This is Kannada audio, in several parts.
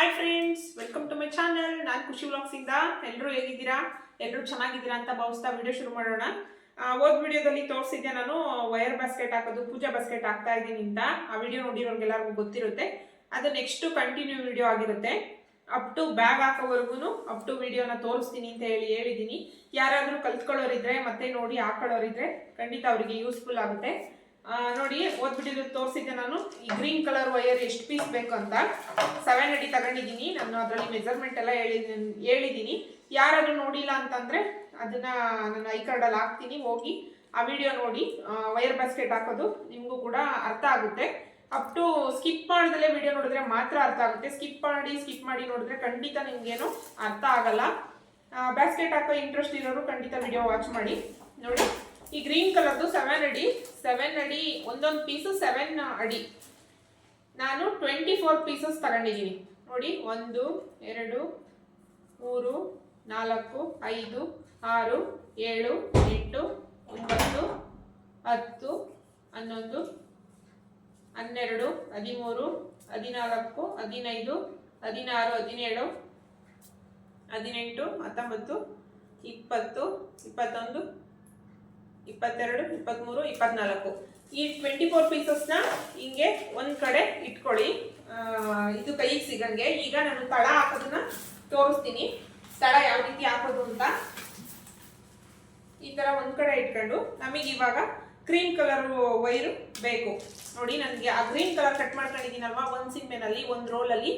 Hi friends welcome to my channel ನಾನು ಖುಷಿ ವ್ಲಾಗ್ಸ್ ಇಂದ. ಎಲ್ಲರೂ ಹೇಗಿದ್ದೀರಾ? ಎಲ್ಲರೂ ಚೆನ್ನಾಗಿದ್ದೀರಾ ಅಂತ ಭಾವಿಸ್ತಾ ವಿಡಿಯೋ ಶುರು ಮಾಡೋಣ. ಹೋದ್ ವಿಡಿಯೋದಲ್ಲಿ ತೋರಿಸಿದ್ದೆ ನಾನು ವೈರ್ ಬಾಸ್ಕೆಟ್ ಹಾಕೋದು, ಪೂಜಾ ಬಾಸ್ಕೆಟ್ ಹಾಕ್ತಾ ಇದ್ದೀನಿ ಅಂತ. ಆ ವಿಡಿಯೋ ನೋಡಿರೋರ್ಗೆಲ್ಲರಿಗೂ ಗೊತ್ತಿರುತ್ತೆ. ಅದು ನೆಕ್ಸ್ಟ್ ಕಂಟಿನ್ಯೂ ವಿಡಿಯೋ ಆಗಿರುತ್ತೆ. ಅಪ್ ಟು ಬ್ಯಾಗ್ ಹಾಕೋವರೆಗೂ ಅಪ್ ಟು ವಿಡಿಯೋನ ತೋರಿಸ್ತೀನಿ ಅಂತ ಹೇಳಿ ಹೇಳಿದ್ದೀನಿ. ಯಾರಾದರೂ ಕಲ್ತ್ಕೊಳ್ಳೋರಿದ್ರೆ, ಮತ್ತೆ ನೋಡಿ ಹಾಕೊಳ್ಳೋರಿದ್ರೆ ಖಂಡಿತ ಅವರಿಗೆ ಯೂಸ್ಫುಲ್ ಆಗುತ್ತೆ. ನೋಡಿ ಓದ್ ವಿಡಿಯೋದಲ್ಲಿ ತೋರಿಸಿದ್ದೆ ನಾನು. ಈ ಗ್ರೀನ್ ಕಲರ್ ವೈಯರ್ ಎಷ್ಟು ಪೀಸ್ ಬೇಕು ಅಂತ. ಸೆವೆನ್ ಅಡಿ ತಗೊಂಡಿದ್ದೀನಿ. ನಾನು ಅದರಲ್ಲಿ ಮೆಜರ್ಮೆಂಟ್ ಎಲ್ಲ ಹೇಳಿದ್ದೀನಿ ಹೇಳಿದ್ದೀನಿ. ಯಾರಾದರೂ ನೋಡಿಲ್ಲ ಅಂತಂದರೆ ಅದನ್ನ ನಾನು ಐ ಕಾರ್ಡಲ್ಲಿ ಹಾಕ್ತೀನಿ. ಹೋಗಿ ಆ ವಿಡಿಯೋ ನೋಡಿ. ವೈರ್ ಬಾಸ್ಕೆಟ್ ಹಾಕೋದು ನಿಮಗೂ ಕೂಡ ಅರ್ಥ ಆಗುತ್ತೆ. ಅಪ್ ಟು ಸ್ಕಿಪ್ ಮಾಡ್ದಲೇ ವಿಡಿಯೋ ನೋಡಿದ್ರೆ ಮಾತ್ರ ಅರ್ಥ ಆಗುತ್ತೆ. ಸ್ಕಿಪ್ ಮಾಡಿ ಸ್ಕಿಪ್ ಮಾಡಿ ನೋಡಿದ್ರೆ ಖಂಡಿತ ನಿಮಗೇನು ಅರ್ಥ ಆಗಲ್ಲ. ಬ್ಯಾಸ್ಕೆಟ್ ಹಾಕೋ ಇಂಟ್ರೆಸ್ಟ್ ಇರೋರು ಖಂಡಿತ ವಿಡಿಯೋ ವಾಚ್ ಮಾಡಿ. ನೋಡಿ. ಈ ಗ್ರೀನ್ ಕಲರ್ದು ಸೆವೆನ್ ಅಡಿ ಸೆವೆನ್ ಅಡಿ, ಒಂದೊಂದು ಪೀಸು ಸೆವೆನ್ ಅಡಿ. ನಾನು ಟ್ವೆಂಟಿ ಫೋರ್ ಪೀಸಸ್ ತಗೊಂಡಿದ್ದೀನಿ. ನೋಡಿ, ಒಂದು, ಎರಡು, ಮೂರು, ನಾಲ್ಕು, ಐದು, ಆರು, ಏಳು, ಎಂಟು, ಒಂಬತ್ತು, ಹತ್ತು, ಹನ್ನೊಂದು, ಹನ್ನೆರಡು, ಹದಿಮೂರು, ಹದಿನಾಲ್ಕು, ಹದಿನೈದು, ಹದಿನಾರು, ಹದಿನೇಳು, ಹದಿನೆಂಟು, ಹತ್ತೊಂಬತ್ತು, ಇಪ್ಪತ್ತು, ಇಪ್ಪತ್ತೊಂದು ಇಪ್ಪತ್ತೆರಡು ಇಪ್ಪತ್ತ್ಮೂರು ಇಪ್ಪತ್ನಾಲ್ಕು. ಈ ಟ್ವೆಂಟಿ ಫೋರ್ ಪೀಸಸ್ನ ಹಿಂಗೆ ಒಂದು ಕಡೆ ಇಟ್ಕೊಳ್ಳಿ. ಇದು ಕೈಗೆ ಸಿಗಂಗೆ. ಈಗ ನಾನು ತಳ ಹಾಕೋದನ್ನ ತೋರಿಸ್ತೀನಿ. ತಳ ಯಾವ ರೀತಿ ಹಾಕೋದು ಅಂತ. ಈ ಥರ ಒಂದು ಕಡೆ ಇಟ್ಕೊಂಡು ನಮಗೆ ಇವಾಗ ಕ್ರೀಮ್ ಕಲರ್ ವೈರು ಬೇಕು. ನೋಡಿ, ನನಗೆ ಆ ಗ್ರೀನ್ ಕಲರ್ ಕಟ್ ಮಾಡ್ಕೊಂಡಿದ್ದೀನಲ್ವಾ? ಒಂದು ಸಿಂಪೆನಲ್ಲಿ ಒಂದು ರೋಲಲ್ಲಿ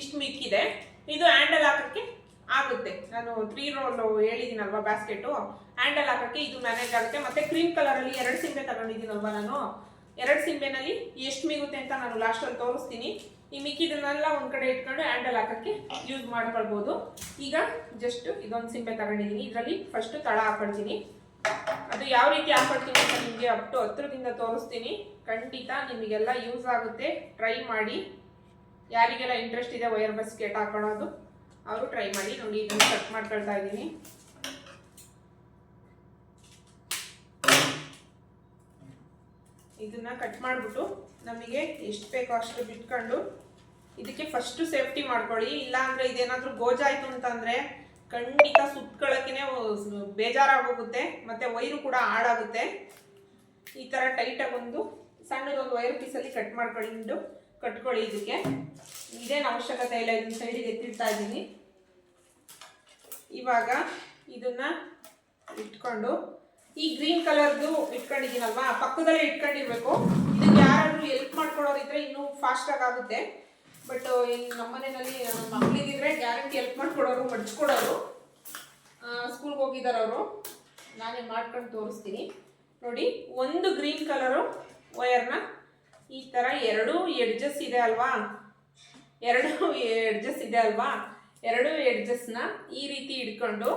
ಇಷ್ಟು ಮಿಕ್ಕಿದೆ. ಇದು ಹ್ಯಾಂಡಲ್ ಹಾಕೋಕ್ಕೆ ಆಗುತ್ತೆ. ನಾನು ತ್ರೀ ರೋಲ್ ಹೇಳಿದ್ದೀನಲ್ವಾ ಬ್ಯಾಸ್ಕೆಟು ಹ್ಯಾಂಡಲ್ ಹಾಕೋಕ್ಕೆ ಇದು ಮ್ಯಾನೇಜ್ ಆಗುತ್ತೆ. ಮತ್ತೆ ಕ್ರೀಮ್ ಕಲರಲ್ಲಿ ಎರಡು ಸಿಂಬೆ ತಗೊಂಡಿದ್ದೀನಲ್ವಾ ನಾನು? ಎರಡು ಸಿಂಬೆನಲ್ಲಿ ಎಷ್ಟು ಮಿಗುತ್ತೆ ಅಂತ ನಾನು ಲಾಸ್ಟಲ್ಲಿ ತೋರಿಸ್ತೀನಿ. ಈ ಮಿಕ್ಕಿದನ್ನೆಲ್ಲ ಒಂದು ಕಡೆ ಇಟ್ಕೊಂಡು ಹ್ಯಾಂಡಲ್ ಹಾಕೋಕ್ಕೆ ಯೂಸ್ ಮಾಡ್ಕೊಳ್ಬೋದು. ಈಗ ಜಸ್ಟ್ ಇದೊಂದು ಸಿಂಬೆ ತಗೊಂಡಿದ್ದೀನಿ. ಇದರಲ್ಲಿ ಫಸ್ಟ್ ತಳ ಹಾಕೊಳ್ತೀನಿ. ಅದು ಯಾವ ರೀತಿ ಹಾಕೊಳ್ತೀನಿ ಅಂತ ನಿಮಗೆ ಅಪ್ ಟು ಹತ್ರದಿಂದ ತೋರಿಸ್ತೀನಿ. ಖಂಡಿತ ನಿಮಗೆಲ್ಲ ಯೂಸ್ ಆಗುತ್ತೆ. ಟ್ರೈ ಮಾಡಿ. ಯಾರಿಗೆಲ್ಲ ಇಂಟ್ರೆಸ್ಟ್ ಇದೆ ವೈರ್ ಬಸ್ಕೆಟ್ ಹಾಕೊಳ್ಳೋದು ಅವರು ಟ್ರೈ ಮಾಡಿ, ನೋಡಿ ಇದನ್ನು ಕಟ್ ಮಾಡ್ಕೊಳ್ತಾ ಇದ್ದೀನಿ. ಇದನ್ನ ಕಟ್ ಮಾಡಿಬಿಟ್ಟು ನಮಗೆ ಎಷ್ಟು ಬೇಕೋ ಅಷ್ಟು ಬಿಟ್ಕೊಂಡು ಇದಕ್ಕೆ ಫಸ್ಟ್ ಸೇಫ್ಟಿ ಮಾಡ್ಕೊಳ್ಳಿ. ಇಲ್ಲಾಂದರೆ ಇದೇನಾದರೂ ಗೋಜಾಯಿತು ಅಂತಂದರೆ ಖಂಡಿತ ಸುತ್ತಕೊಳ್ಳೋಕ್ಕೇ ಬೇಜಾರಾಗೋಗುತ್ತೆ. ಮತ್ತೆ ವೈರು ಕೂಡ ಹಾಳಾಗುತ್ತೆ. ಈ ಥರ ಟೈಟಾಗಿ ಒಂದು ಸಣ್ಣದೊಂದು ವೈರ್ ಪೀಸಲ್ಲಿ ಕಟ್ ಮಾಡ್ಕೊಂಡು ಕಟ್ಕೊಳ್ಳಿ ಇದಕ್ಕೆ. ಇದೇನು ಅವಶ್ಯಕತೆ ಇಲ್ಲ, ಇದನ್ನ ಸೈಡಿಗೆ ಎತ್ತಿಡ್ತಾ ಇದ್ದೀನಿ. ಇವಾಗ ಇದನ್ನ ಇಟ್ಕೊಂಡು, ಈ ಗ್ರೀನ್ ಕಲರ್ದು ಇಟ್ಕೊಂಡಿದ್ದೀನಲ್ವಾ? ಪಕ್ಕದಲ್ಲೇ ಇಟ್ಕೊಂಡಿರ್ಬೇಕು. ಇದಕ್ಕೆ ಯಾರಾದರೂ ಹೆಲ್ಪ್ ಮಾಡ್ಕೊಡೋರಿದ್ರೆ ಇನ್ನೂ ಫಾಸ್ಟಾಗಿ ಆಗುತ್ತೆ. ಬಟ್ ಇಲ್ಲಿ ನಮ್ಮ ಮನೆಯಲ್ಲಿ ಮಕ್ಕಳಿಗಿದ್ರೆ ಗ್ಯಾರಂಟಿ ಹೆಲ್ಪ್ ಮಾಡ್ಕೊಡೋರು, ಮಡ್ಚ್ಕೊಡೋರು. ಸ್ಕೂಲ್ಗೆ ಹೋಗಿದ್ದಾರೆ ಅವರು. ನಾನೇ ಮಾಡ್ಕೊಂಡು ತೋರಿಸ್ತೀನಿ. ನೋಡಿ, ಒಂದು ಗ್ರೀನ್ ಕಲರು ವಯರ್ನ ಈ ಥರ ಎರಡು ಎಡ್ಜಸ್ ಇದೆ ಅಲ್ವಾ? ಎರಡು ಎಡ್ಜಸ್ ಇದೆ ಅಲ್ವಾ? ಎರಡು ಎಡ್ಜಸ್ನ ಈ ರೀತಿ ಇಟ್ಕೊಂಡು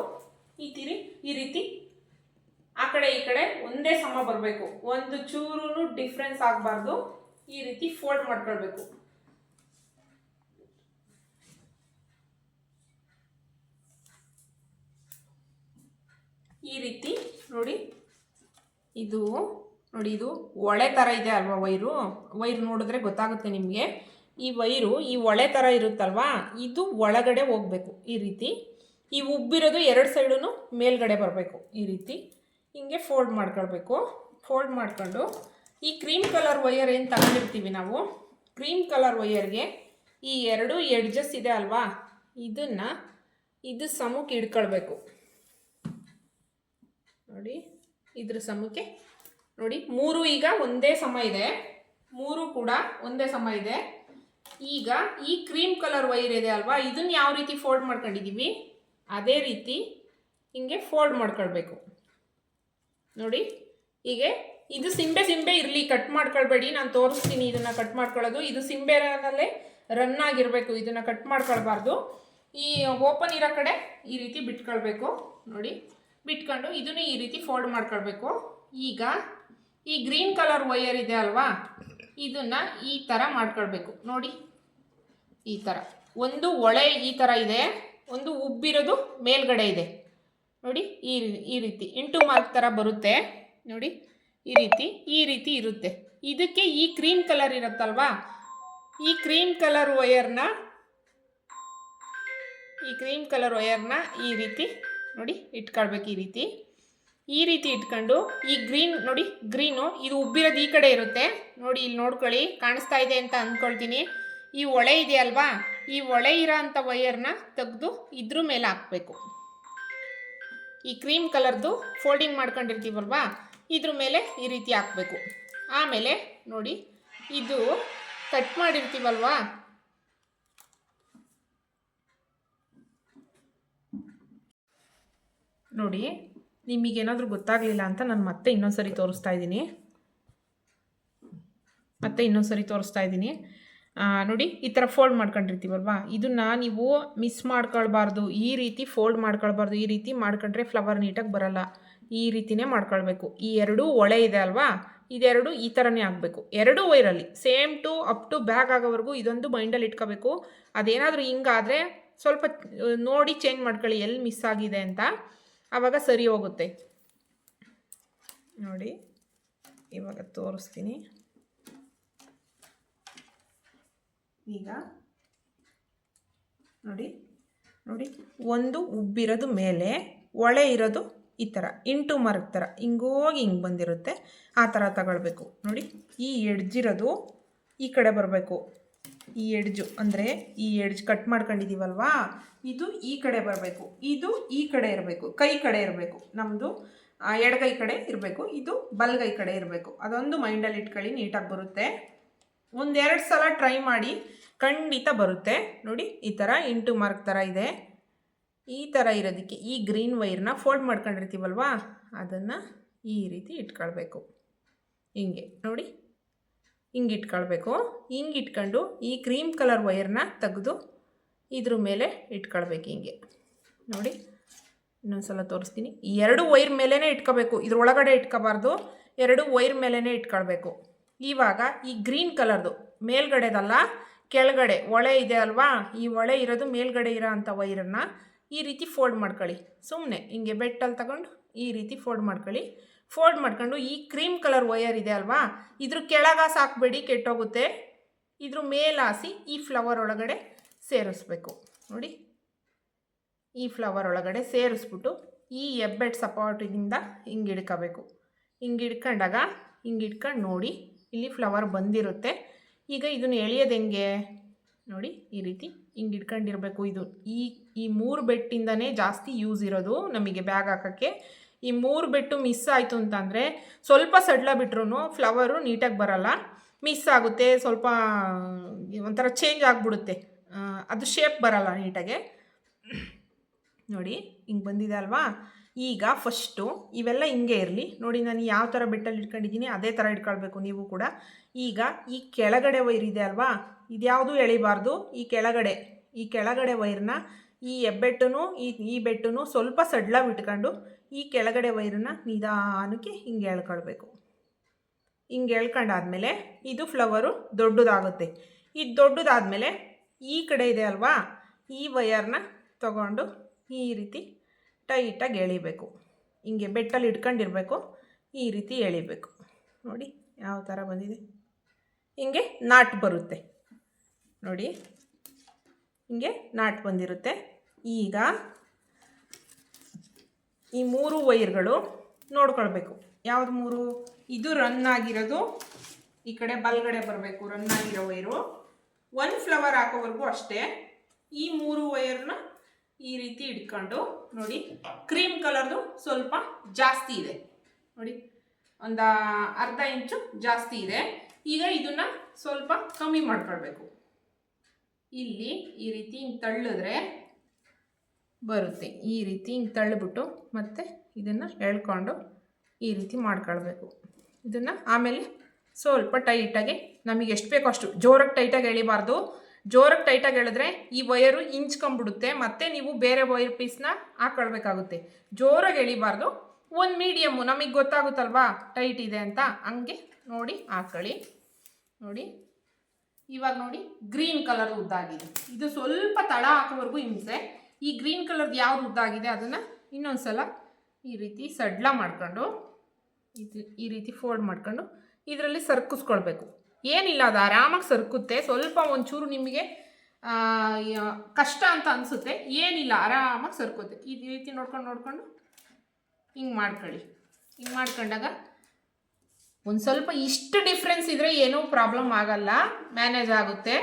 ಈ ತೀರಿ, ಈ ರೀತಿ ಆ ಕಡೆ, ಈ ಕಡೆ ಒಂದೇ ಸಮ ಬರಬೇಕು. ಒಂದು ಚೂರು ಡಿಫ್ರೆನ್ಸ್ ಆಗಬಾರ್ದು. ಈ ರೀತಿ ಫೋಲ್ಡ್ ಮಾಡ್ಕೊಳ್ಬೇಕು. ಈ ರೀತಿ, ನೋಡಿ. ಇದು ನೋಡಿ, ಇದು ಒಳೆ ಥರ ಇದೆ ಅಲ್ವಾ ವೈರು? ವೈರ್ ನೋಡಿದ್ರೆ ಗೊತ್ತಾಗುತ್ತೆ ನಿಮಗೆ. ಈ ವೈರು ಈ ಒಳೆ ಥರ ಇರುತ್ತಲ್ವಾ, ಇದು ಒಳಗಡೆ ಹೋಗಬೇಕು ಈ ರೀತಿ. ಈ ಉಬ್ಬಿರೋದು ಎರಡು ಸೈಡೂ ಮೇಲ್ಗಡೆ ಬರಬೇಕು ಈ ರೀತಿ. ಹಿಂಗೆ ಫೋಲ್ಡ್ ಮಾಡ್ಕೊಳ್ಬೇಕು. ಫೋಲ್ಡ್ ಮಾಡ್ಕೊಂಡು ಈ ಕ್ರೀಮ್ ಕಲರ್ ವೈಯರ್ ಏನು ತಗೊಂಡಿರ್ತೀವಿ ನಾವು? ಕ್ರೀಮ್ ಕಲರ್ ವೈಯರ್ಗೆ ಈ ಎರಡು ಎಡ್ಜಸ್ ಇದೆ ಅಲ್ವಾ, ಇದನ್ನು ಇದು ಸಮಕ್ಕೆ ಇಡ್ಕೊಳ್ಬೇಕು. ನೋಡಿ, ಇದ್ರ ಸಮಕ್ಕೆ ನೋಡಿ, ಮೂರು ಈಗ ಒಂದೇ ಸಮ ಇದೆ. ಮೂರು ಕೂಡ ಒಂದೇ ಸಮ ಇದೆ. ಈಗ ಈ ಕ್ರೀಮ್ ಕಲರ್ ವೈರ್ ಇದೆ ಅಲ್ವಾ? ಇದನ್ನ ಯಾವ ರೀತಿ ಫೋಲ್ಡ್ ಮಾಡ್ಕೊಂಡಿದ್ದೀವಿ ಅದೇ ರೀತಿ ಹಿಂಗೆ ಫೋಲ್ಡ್ ಮಾಡ್ಕೊಳ್ಬೇಕು. ನೋಡಿ, ಹೀಗೆ ಇದು ಸಿಂಬೆ ಸಿಂಬೆ ಇರಲಿ ಕಟ್ ಮಾಡ್ಕೊಳ್ಬೇಡಿ, ನಾನು ತೋರಿಸ್ತೀನಿ ಇದನ್ನು ಕಟ್ ಮಾಡ್ಕೊಳ್ಳೋದು. ಇದು ಸಿಂಬೆನಲ್ಲೇ ರನ್ ಆಗಿರಬೇಕು, ಇದನ್ನು ಕಟ್ ಮಾಡ್ಕೊಳ್ಬಾರ್ದು. ಈ ಓಪನ್ ಇರೋ ಕಡೆ ಈ ರೀತಿ ಬಿಟ್ಕೊಳ್ಬೇಕು. ನೋಡಿ, ಬಿಟ್ಕೊಂಡು ಇದನ್ನು ಈ ರೀತಿ ಫೋಲ್ಡ್ ಮಾಡ್ಕೊಳ್ಬೇಕು. ಈಗ ಈ ಗ್ರೀನ್ ಕಲರ್ ವೈಯರ್ ಇದೆ ಅಲ್ವಾ? ಇದನ್ನು ಈ ಥರ ಮಾಡ್ಕೊಳ್ಬೇಕು. ನೋಡಿ. ಈ ಥರ ಒಂದು ಒಳೆ ಈ ಥರ ಇದೆ, ಒಂದು ಉಬ್ಬಿರೋದು ಮೇಲ್ಗಡೆ ಇದೆ. ನೋಡಿ, ಈ ಈ ರೀತಿ ಇಂಟು ಮಾರ್ಕ್ ಥರ ಬರುತ್ತೆ. ನೋಡಿ, ಈ ರೀತಿ ಈ ರೀತಿ ಇರುತ್ತೆ. ಇದಕ್ಕೆ ಈ ಕ್ರೀಮ್ ಕಲರ್ ಇರುತ್ತಲ್ವಾ? ಈ ಕ್ರೀಮ್ ಕಲರ್ ವಯರ್ನ ಈ ಕ್ರೀಮ್ ಕಲರ್ ವಯರ್ನ ಈ ರೀತಿ, ನೋಡಿ, ಇಟ್ಕೊಳ್ಬೇಕು ಈ ರೀತಿ. ಈ ರೀತಿ ಇಟ್ಕೊಂಡು, ಈ ಗ್ರೀನ್ ನೋಡಿ ಗ್ರೀನು ಇದು ಉಬ್ಬಿರೋದು ಈ ಕಡೆ ಇರುತ್ತೆ. ನೋಡಿ, ಇಲ್ಲಿ ನೋಡ್ಕೊಳ್ಳಿ, ಕಾಣಿಸ್ತಾ ಇದೆ ಅಂತ ಅಂದ್ಕೊಳ್ತೀನಿ. ಈ ಒಳೆ ಇದೆ ಅಲ್ವಾ ಈ ಒಳೆ ಇರೋ ಅಂಥ ವೈಯರ್ನ ತೆಗೆದು ಇದ್ರ ಮೇಲೆ ಹಾಕಬೇಕು. ಈ ಕ್ರೀಮ್ ಕಲರ್ದು ಫೋಲ್ಡಿಂಗ್ ಮಾಡ್ಕೊಂಡಿರ್ತೀವಲ್ವಾ? ಇದ್ರ ಮೇಲೆ ಈ ರೀತಿ ಹಾಕಬೇಕು. ಆಮೇಲೆ ನೋಡಿ, ಇದು ಕಟ್ ಮಾಡಿರ್ತೀವಲ್ವಾ? ನೋಡಿ, ನಿಮಗೇನಾದರೂ ಗೊತ್ತಾಗಲಿಲ್ಲ ಅಂತ ನಾನು ಮತ್ತೆ ಇನ್ನೊಂದು ಸರಿ ತೋರಿಸ್ತಾ ಇದ್ದೀನಿ. ಮತ್ತೆ ಇನ್ನೊಂದು ಸರಿ ತೋರಿಸ್ತಾ ಇದ್ದೀನಿ. ನೋಡಿ, ಈ ಥರ ಫೋಲ್ಡ್ ಮಾಡ್ಕೊಂಡಿರ್ತೀವಲ್ವಾ? ಇದನ್ನು ನೀವು ಮಿಸ್ ಮಾಡ್ಕೊಳ್ಬಾರ್ದು. ಈ ರೀತಿ ಫೋಲ್ಡ್ ಮಾಡ್ಕೊಳ್ಬಾರ್ದು. ಈ ರೀತಿ ಮಾಡ್ಕೊಂಡ್ರೆ ಫ್ಲವರ್ ನೀಟಾಗಿ ಬರಲ್ಲ. ಈ ರೀತಿನೇ ಮಾಡ್ಕೊಳ್ಬೇಕು. ಈ ಎರಡೂ ಒಳೆ ಇದೆ ಅಲ್ವಾ? ಇದೆರಡು ಈ ಥರನೇ ಆಗಬೇಕು. ಎರಡೂ ವೈರಲ್ಲಿ same to up to bag ಆಗೋವರೆಗೂ ಇದೊಂದು ಮೈಂಡಲ್ಲಿ ಇಟ್ಕೋಬೇಕು. ಅದೇನಾದರೂ ಹಿಂಗಾದರೆ ಸ್ವಲ್ಪ ನೋಡಿ ಚೇಂಜ್ ಮಾಡ್ಕೊಳ್ಳಿ, ಎಲ್ಲಿ ಮಿಸ್ ಆಗಿದೆ ಅಂತ. ಆವಾಗ ಸರಿ ಹೋಗುತ್ತೆ. ನೋಡಿ, ಇವಾಗ ತೋರಿಸ್ತೀನಿ. ಈಗ ನೋಡಿ ನೋಡಿ, ಒಂದು ಉಬ್ಬಿರೋದು ಮೇಲೆ, ಒಳೆ ಇರೋದು ಈ ಥರ ಇಂಟು ಮಾರ್ಕ್ ಥರ ಹಿಂಗೋಗಿ ಹಿಂಗೆ ಬಂದಿರುತ್ತೆ, ಆ ಥರ ತಗೊಳ್ಬೇಕು. ನೋಡಿ, ಈ ಎಡ್ಜಿರೋದು ಈ ಕಡೆ ಬರಬೇಕು. ಈ ಎಡ್ಜು ಅಂದರೆ ಈ ಎಡ್ಜ್ ಕಟ್ ಮಾಡ್ಕೊಂಡಿದ್ದೀವಲ್ವಾ ಇದು ಈ ಕಡೆ ಬರಬೇಕು. ಇದು ಈ ಕಡೆ ಇರಬೇಕು. ಕೈ ಕಡೆ ಇರಬೇಕು. ನಮ್ಮದು ಎಡಗೈ ಕಡೆ ಇರಬೇಕು. ಇದು ಬಲಗೈ ಕಡೆ ಇರಬೇಕು. ಅದೊಂದು ಮೈಂಡಲ್ಲಿ ಇಟ್ಕೊಳ್ಳಿ, ನೀಟಾಗಿ ಬರುತ್ತೆ. ಒಂದೆರಡು ಸಲ ಟ್ರೈ ಮಾಡಿ ಖಂಡಿತ ಬರುತ್ತೆ. ನೋಡಿ, ಈ ಥರ ಇಂಟು ಮಾರ್ಕ್ ಥರ ಇದೆ. ಈ ಥರ ಇರೋದಕ್ಕೆ ಈ ಗ್ರೀನ್ ವೈರ್ನ ಫೋಲ್ಡ್ ಮಾಡ್ಕೊಂಡಿರ್ತೀವಲ್ವಾ? ಅದನ್ನು ಈ ರೀತಿ ಇಟ್ಕೊಳ್ಬೇಕು. ಹಿಂಗೆ, ನೋಡಿ. ಹಿಂಗೆ ಇಟ್ಕೊಳ್ಬೇಕು. ಹಿಂಗೆ ಇಟ್ಕೊಂಡು ಈ ಕ್ರೀಮ್ ಕಲರ್ ವೈರ್ನ ತೆಗೆದು ಇದ್ರ ಮೇಲೆ ಇಟ್ಕೊಳ್ಬೇಕು ಹಿಂಗೆ. ನೋಡಿ ಇನ್ನೊಂದು ಸಲ ತೋರಿಸ್ತೀನಿ. ಎರಡು ವೈರ್ ಮೇಲೇ ಇಟ್ಕೋಬೇಕು. ಇದ್ರೊಳಗಡೆ ಇಟ್ಕೋಬಾರ್ದು. ಎರಡು ವೈರ್ ಮೇಲೇ ಇಟ್ಕೊಳ್ಬೇಕು. ಇವಾಗ ಈ ಗ್ರೀನ್ ಕಲರ್ದು ಮೇಲ್ಗಡೆದಲ್ಲ ಕೆಳಗಡೆ ಒಳೆ ಇದೆ ಅಲ್ವಾ? ಈ ಒಳೆ ಇರೋದು ಮೇಲ್ಗಡೆ ಇರೋ ಅಂಥ ವೈರನ್ನು ಈ ರೀತಿ ಫೋಲ್ಡ್ ಮಾಡ್ಕೊಳ್ಳಿ. ಸುಮ್ಮನೆ ಹಿಂಗೆ ಬೆಟ್ಟಲ್ಲಿ ತಗೊಂಡು ಈ ರೀತಿ ಫೋಲ್ಡ್ ಮಾಡ್ಕೊಳ್ಳಿ. ಫೋಲ್ಡ್ ಮಾಡ್ಕೊಂಡು ಈ ಕ್ರೀಮ್ ಕಲರ್ ವೈಯರ್ ಇದೆ ಅಲ್ವಾ? ಇದ್ರ ಕೆಳಗಾಸ ಹಾಕ್ಬೇಡಿ, ಕೆಟ್ಟೋಗುತ್ತೆ. ಇದ್ರ ಮೇಲಾಸಿ ಈ ಫ್ಲವರ್ ಒಳಗಡೆ ಸೇರಿಸ್ಬೇಕು. ನೋಡಿ. ಈ ಫ್ಲವರ್ ಒಳಗಡೆ ಸೇರಿಸ್ಬಿಟ್ಟು ಈ ಎಬ್ಬೆಟ್ ಸಪೋರ್ಟಿಂದ ಹಿಂಗೆ ಹಿಡ್ಕೋಬೇಕು ಹಿಂಗೆ ಹಿಡ್ಕೊಂಡಾಗ ಹಿಂಗೆ ಹಿಡ್ಕೊಂಡು ನೋಡಿ, ಇಲ್ಲಿ ಫ್ಲವರ್ ಬಂದಿರುತ್ತೆ. ಈಗ ಇದನ್ನು ಎಳೆಯೋದು ಹೆಂಗೆ? ನೋಡಿ, ಈ ರೀತಿ ಹಿಂಗೆ ಇಟ್ಕೊಂಡಿರಬೇಕು ಇದು. ಈ ಈ ಮೂರು ಬೆಟ್ಟಿಂದನೇ ಜಾಸ್ತಿ ಯೂಸ್ ಇರೋದು ನಮಗೆ ಬ್ಯಾಗ್ ಹಾಕೋಕ್ಕೆ. ಈ ಮೂರು ಬೆಟ್ಟು ಮಿಸ್ ಆಯಿತು ಅಂತಂದರೆ ಸ್ವಲ್ಪ ಸಡ್ಲ ಬಿಟ್ರು ಫ್ಲವರು ನೀಟಾಗಿ ಬರಲ್ಲ. ಮಿಸ್ ಆಗುತ್ತೆ, ಸ್ವಲ್ಪ ಒಂಥರ ಚೇಂಜ್ ಆಗಿಬಿಡುತ್ತೆ. ಅದು ಶೇಪ್ ಬರಲ್ಲ ನೀಟಾಗೆ. ನೋಡಿ, ಹಿಂಗೆ ಬಂದಿದೆ ಅಲ್ವಾ? ಈಗ ಫಸ್ಟು ಇವೆಲ್ಲ ಹಿಂಗೆ ಇರಲಿ. ನೋಡಿ ನಾನು ಯಾವ ಥರ ಬೆಟ್ಟಲ್ಲಿ ಇಟ್ಕೊಂಡಿದ್ದೀನಿ ಅದೇ ಥರ ಇಟ್ಕೊಳ್ಬೇಕು ನೀವು ಕೂಡ. ಈಗ ಈ ಕೆಳಗಡೆ ವೈರ್ ಇದೆ ಅಲ್ವಾ? ಇದ್ಯಾವುದೂ ಎಳಿಬಾರ್ದು. ಈ ಕೆಳಗಡೆ ಈ ಕೆಳಗಡೆ ವೈರ್ನ ಈ ಎಬ್ಬೆಟ್ಟನು ಈ ಈ ಬೆಟ್ಟು ಸ್ವಲ್ಪ ಸಡ್ಲ ಬಿಟ್ಕೊಂಡು ಈ ಕೆಳಗಡೆ ವೈರನ್ನ ನಿಧಾನಕ್ಕೆ ಹಿಂಗೆ ಎಳ್ಕೊಳ್ಬೇಕು. ಹಿಂಗೆ ಎಳ್ಕೊಂಡಾದ್ಮೇಲೆ ಇದು ಫ್ಲವರು ದೊಡ್ಡದಾಗುತ್ತೆ. ಇದು ದೊಡ್ಡದಾದಮೇಲೆ ಈ ಕಡೆ ಇದೆ ಅಲ್ವಾ? ಈ ವಯರ್ನ ತಗೊಂಡು ಈ ರೀತಿ ಟೈಟಾಗಿ ಎಳಿಬೇಕು. ಹಿಂಗೆ ಬೆಟ್ಟಲ್ಲಿ ಇಟ್ಕೊಂಡಿರಬೇಕು. ಈ ರೀತಿ ಎಳಿಬೇಕು. ನೋಡಿ ಯಾವ ಥರ ಬಂದಿದೆ. ಹಿಂಗೆ ನಾಟ್ ಬರುತ್ತೆ. ನೋಡಿ ಹಿಂಗೆ ನಾಟ್ ಬಂದಿರುತ್ತೆ. ಈಗ ಈ ಮೂರು ವೈರ್ಗಳು ನೋಡ್ಕೊಳ್ಬೇಕು. ಯಾವ್ದು ಮೂರು? ಇದು ರನ್ ಆಗಿರೋದು. ಈ ಕಡೆ ಬಲ್ಗಡೆ ಬರಬೇಕು, ರನ್ ಆಗಿರೋ ವೈರು. ಒಂದು ಫ್ಲವರ್ ಹಾಕೋವರೆಗೂ ಅಷ್ಟೇ ಈ ಮೂರು ವೈರ್ನ ಈ ರೀತಿ ಇಟ್ಕೊಂಡು ನೋಡಿ ಕ್ರೀಮ್ ಕಲರ್ದು ಸ್ವಲ್ಪ ಜಾಸ್ತಿ ಇದೆ. ನೋಡಿ, ಒಂದು ಅರ್ಧ ಇಂಚು ಜಾಸ್ತಿ ಇದೆ. ಈಗ ಇದನ್ನ ಸ್ವಲ್ಪ ಕಮ್ಮಿ ಮಾಡ್ಕೊಳ್ಬೇಕು. ಇಲ್ಲಿ ಈ ರೀತಿ ಹಿಂಗೆ ತಳ್ಳಿದ್ರೆ ಬರುತ್ತೆ. ಈ ರೀತಿ ಹಿಂಗೆ ತಳ್ಳಿಬಿಟ್ಟು ಮತ್ತೆ ಇದನ್ನು ಎಳ್ಕೊಂಡು ಈ ರೀತಿ ಮಾಡ್ಕೊಳ್ಬೇಕು. ಇದನ್ನು ಆಮೇಲೆ ಸ್ವಲ್ಪ ಟೈಟಾಗಿ ನಮಗೆ ಎಷ್ಟು ಬೇಕೋ ಅಷ್ಟು ಜೋರಾಗಿ ಟೈಟಾಗಿ ಎಳಿಬಾರ್ದು. ಜೋರಾಗಿ ಟೈಟಾಗಿ ಹೇಳಿದ್ರೆ ಈ ವಯರು ಇಂಚ್ಕೊಂಬಿಡುತ್ತೆ ಮತ್ತೆ ನೀವು ಬೇರೆ ವೈರ್ ಪೀಸ್ನ ಹಾಕೊಳ್ಬೇಕಾಗುತ್ತೆ. ಜೋರಾಗಿ ಎಳಿಬಾರ್ದು. ಒಂದು ಮೀಡಿಯಮ್ಮು ನಮಗೆ ಗೊತ್ತಾಗುತ್ತಲ್ವಾ? ಟೈಟ್ ಇದೆ ಅಂತ. ಹಂಗೆ ನೋಡಿ, ಹಾಕೊಳ್ಳಿ. ನೋಡಿ. ಇವಾಗ ನೋಡಿ ಗ್ರೀನ್ ಕಲರ್ ಉದ್ದಾಗಿದೆ ಇದು ಸ್ವಲ್ಪ ತಳ ಹಾಕೋವರೆಗೂ ಹಿಂಸೆ. ಈ ಗ್ರೀನ್ ಕಲರ್ದು ಯಾವ್ದು ಉದ್ದಾಗಿದೆ ಅದನ್ನು ಇನ್ನೊಂದು ಸಲ ಈ ರೀತಿ ಸಡ್ಲ ಮಾಡ್ಕೊಂಡು, ಈ ರೀತಿ ಫೋಲ್ಡ್ ಮಾಡ್ಕೊಂಡು, ಇದರಲ್ಲಿ ಸರ್ಕಿಸ್ಕೊಳ್ಬೇಕು. ಏನಿಲ್ಲ, ಅದು ಆರಾಮಾಗಿ ಸರ್ಕುತ್ತೆ. ಸ್ವಲ್ಪ ಒಂಚೂರು ನಿಮಗೆ ಕಷ್ಟ ಅಂತ ಅನಿಸುತ್ತೆ. ಏನಿಲ್ಲ, ಆರಾಮಾಗಿ ಸರ್ಕುತ್ತೆ. ಈ ರೀತಿ ನೋಡ್ಕೊಂಡು, ನೋಡಿಕೊಂಡು ಹಿಂಗೆ ಮಾಡ್ಕೊಳ್ಳಿ. ಹಿಂಗೆ ಮಾಡ್ಕೊಂಡಾಗ ಒಂದು ಸ್ವಲ್ಪ ಇಷ್ಟು ಡಿಫ್ರೆನ್ಸ್ ಇದ್ದರೆ ಏನೂ ಪ್ರಾಬ್ಲಮ್ ಆಗಲ್ಲ. ಮ್ಯಾನೇಜ್ ಆಗುತ್ತೆ.